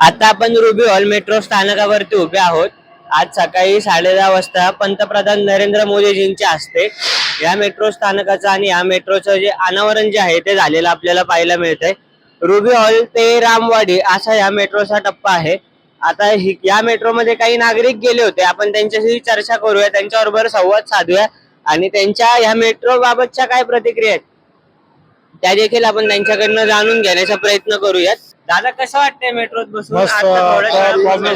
आता आपण ruby hall metro स्थानकावरती उभे आहोत. आज सकाळी साडे दहा वाजता पंतप्रधान नरेंद्र मोदीजींच्या हस्ते या मेट्रो स्थानकाचं आणि या मेट्रोचं जे अनावरण जे आहे ते झालेलं आपल्याला पाहायला मिळतंय. रुबी हॉल ते रामवाडी असा या मेट्रोचा टप्पा आहे. आता ही या मेट्रोमध्ये काही नागरिक गेले होते. आपण त्यांच्याशी चर्चा करूया त्यांच्याबरोबर संवाद साधूया आणि त्यांच्या या मेट्रो बाबतच्या काय प्रतिक्रिया आहेत? त्या देखील आपण त्यांच्याकडनं जाणून घेण्याचा प्रयत्न करूयात. दादा कसं वाटतंय मेट्रोत बसून? मस्त आता प्रॉब्लेम?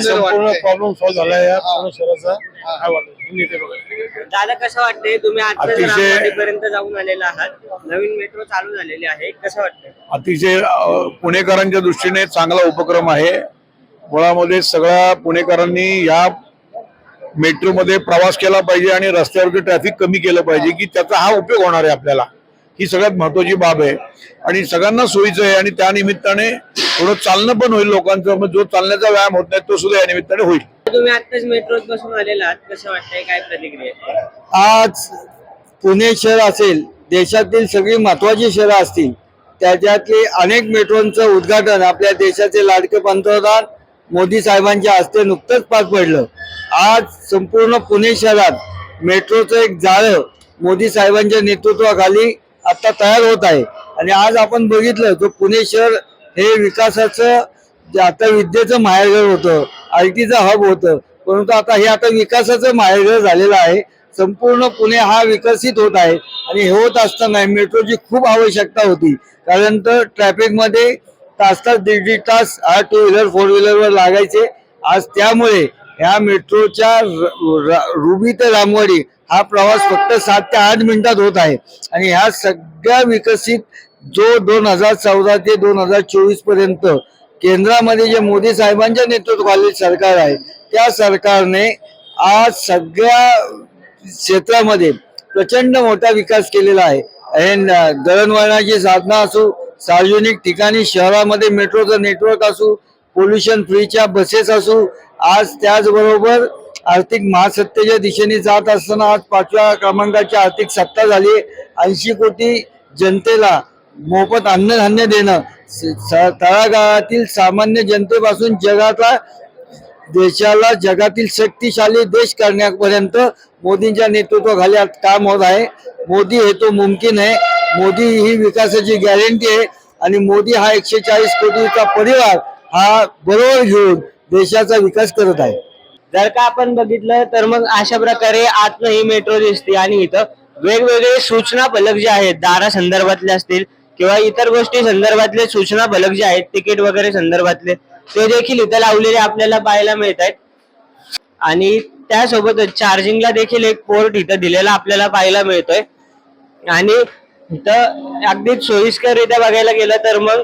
संपूर्ण प्रॉब्लेम सॉल्व्ह झाला या पूर्ण शहराचा. काय बघा. दादा कसं वाटतंय? तुम्ही अतिशय- पर्यंत जाऊन आलेला आहात. नवीन मेट्रो चालू झालेली आहे. कसं वाटतंय? अतिशय अ, पुणेकरांच्या दृष्टीने चांगला उपक्रम आहे. मुळामध्ये सगळ्या पुणेकरांनी या मेट्रोमध्ये प्रवास केला पाहिजे आणि रस्त्यावरचं ट्रॅफिक कमी केलं पाहिजे की त्याचा हा उपयोग होणार आहे आपल्याला. ही सगळ्यात महत्वाची बाब आहे. आणि सगळ्यांना सोयीचं आहे आणि त्या निमित्ताने थोडं चालणं पण होईल लोकांचं. मग जो चालण्याचा व्यायाम होत नाही तो सुद्धा या निमित्ताने होईल. तुम्ही आताच मेट्रोत बसून आलेला आहात. कसं वाटतंय? काय प्रतिक्रिया आहे? आज पुणे शहर असेल देशातील सगळी महत्वाची शहरं असतील त्याच्यातली अनेक मेट्रोंचं उद्घाटन आपल्या देशाचे लाडके पंतप्रधान मोदी साहेबांच्या हस्ते नुकतंच पार पडलं. आज संपूर्ण पुणे शहरात मेट्रोचं एक जाळं मोदी साहेबांच्या नेतृत्वाखाली आता तयार होत आहे. आणि आज आपण बघितलं जो पुणे शहर हे विकासाचं जे आता विद्येचं माहेरघर होतं आय टीचं हब होतं परंतु आता हे आता विकासाचं माहेरघर झालेलं आहे. संपूर्ण पुणे हा विकसित होत आहे आणि हे होत असताना मेट्रोची खूप आवश्यकता होती. कारण तर ट्रॅफिकमध्ये तास तास दीड दीड तास हा टू व्हीलर फोर व्हीलरवर लागायचे. आज त्यामुळे ह्या मेट्रोच्या र- रुबी ते रामवाडी हा प्रवास फक्त सात ते आठ मिनिटात होत आहे. आणि ह्या सगळ्या विकसित जो दोन हजार चौदा ते दोन हजार चोवीसपर्यंत केंद्रामध्ये जे मोदी साहेबांच्या नेतृत्वाखालील सरकार आहे त्या सरकारने आज सगळ्या क्षेत्रामध्ये प्रचंड मोठा विकास केलेला आहे. Uh, दळणवळणाची साधनं असो सार्वजनिक ठिकाणी शहरामध्ये मेट्रोचं नेटवर्क असो पोल्युशन फ्रीच्या बसेस असू आज त्याचबरोबर आर्थिक महासत्तेच्या दिशेने जात असताना आज पाचव्या क्रमांकाची आर्थिक सत्ता झाली. ऐंशी कोटी जनतेला मोफत अन्नधान्य देणं. स- तळागाळातील सामान्य जनतेपासून जगातला देशाला जगातील शक्तिशाली देश करण्यापर्यंत मोदींच्या नेतृत्वाखाली काम होत आहे. मोदी हे तो मुमकिन आहे. मोदी ही विकासाची गॅरंटी आहे. आणि मोदी हा एकशे चाळीस कोटीचा परिवार हा बरोबर घेऊन देशाचा विकास करत आहे. जर का आपण बघितलं तर मग अशा प्रकारे आतनं ही मेट्रो दिसते आणि इथं वेगवेगळे सूचना फलक जे आहेत दारा संदर्भातले असतील किंवा इतर गोष्टी संदर्भातले सूचना फलक जे आहेत तिकीट वगैरे संदर्भातले ते देखील इथं लावलेले आपल्याला पाहायला मिळत आहेत आणि त्यासोबतच चार्जिंगला देखील एक पोर्ट इथं दिलेला आपल्याला पाहायला मिळतोय. आणि इथं अगदीच सोयीस्कररित्या बघायला गेलं तर मग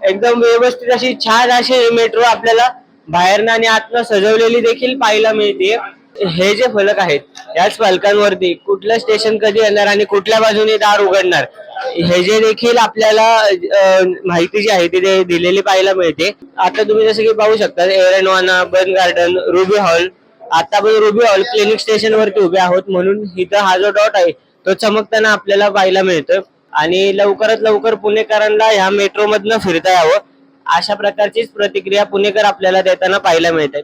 एकदम व्यवस्थित अशी छान अशी मेट्रो आपल्याला बाहेरनं आणि आतनं सजवलेली देखील पाहायला मिळते. हे जे फलक आहेत याच फलकांवरती कुठलं स्टेशन कधी येणार आणि कुठल्या बाजूने दार उघडणार हे जे देखील आपल्याला माहिती जी आहे ती दिलेली पाहायला मिळते. आता तुम्ही जसं की पाहू शकता एरनवाना बर्न गार्डन रुबी हॉल. आता आपण रुबी हॉल क्लिनिक स्टेशन वरती उभे आहोत म्हणून इथं हा जो डॉट आहे तो चमकताना आपल्याला पाहायला मिळतो आणि लवकरात लवकर पुणेकरांना ह्या मेट्रो मधनं फिरता यावं. अशा प्रकारचीच प्रतिक्रिया पुणेकर आपल्याला देताना पाहायला मिळते